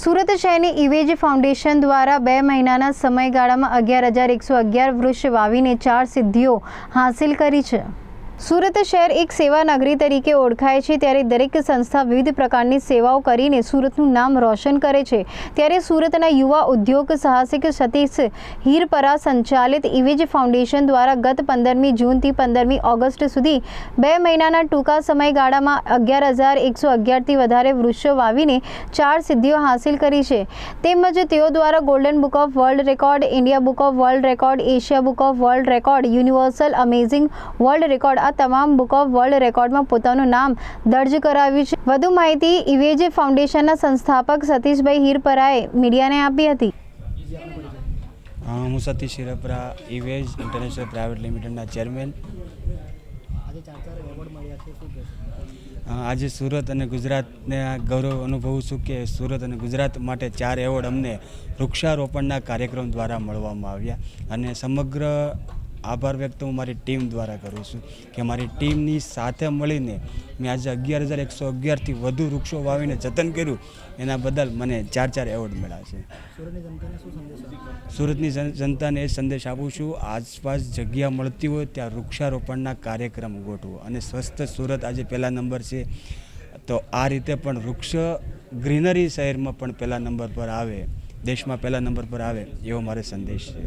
સુરત શહેરની ઇવેજ ફાઉન્ડેશન દ્વારા બે મહિનાના સમયગાળામાં અગિયાર હજાર એકસો અગિયાર વૃક્ષ વાવીને ચાર સિદ્ધિઓ હાંસિલ કરી છે. સુરત શહેર એક સેવા નગરી તરીકે ઓળખાય છે, ત્યારે દરેક સંસ્થા વિવિધ પ્રકારની સેવાઓ કરીને સુરતનું નામ રોશન કરે છે. ત્યારે સુરતના યુવા ઉદ્યોગ સાહસિક સતીશ હીરપરા સંચાલિત ઇવેજ ફાઉન્ડેશન દ્વારા ગત પંદરમી જૂનથી પંદરમી ઓગસ્ટ સુધી બે મહિનાના ટૂંકા સમયગાળામાં અગિયાર હજાર એકસો અગિયારથી વધારે વૃક્ષો વાવીને ચાર સિદ્ધિઓ હાંસિલ કરી છે. તેમજ તેઓ દ્વારા golden book of world record, India book of world record, Asia book of world record, universal amazing world record આ તમામ બુક ઓફ વર્લ્ડ રેકોર્ડમાં પોતાનું નામ દર્જ કરાવ્યું છે. વધુ માહિતી ઇવેજે ફાઉન્ડેશનના સંસ્થાપક સતીશભાઈ હીરપરાએ મીડિયાને આપી હતી. હું સતીશ શિરપરા ઇવેજ ઇન્ટરનેશનલ પ્રાઇવેટ લિમિટેડના ચેરમેન. આજે સુરત અને ગુજરાતને ગૌરવ અનુભવું છું કે સુરત અને ગુજરાત માટે ચાર એવોર્ડ અમને વૃક્ષારોપણના કાર્યક્રમ દ્વારા મળવામાં આવ્યા અને સમગ્ર આભાર વ્યક્ત હું મારી ટીમ દ્વારા કરું છું કે મારી ટીમની સાથે મળીને મેં આજે અગિયાર હજાર એકસો અગિયારથી વધુ વૃક્ષો વાવીને જતન કર્યું. એના બદલ મને ચાર ચાર એવોર્ડ મળ્યા છે. સુરતની જનતાને એ સંદેશ આપું છું આસપાસ જગ્યા મળતી હોય ત્યાં વૃક્ષારોપણના કાર્યક્રમ ગોઠવો અને સ્વસ્થ સુરત આજે પહેલા નંબર છે. તો આ રીતે પણ વૃક્ષ ગ્રીનરી શહેરમાં પણ પહેલા નંબર પર આવે દેશમાં પહેલા નંબર પર આવે એવો મારો સંદેશ છે.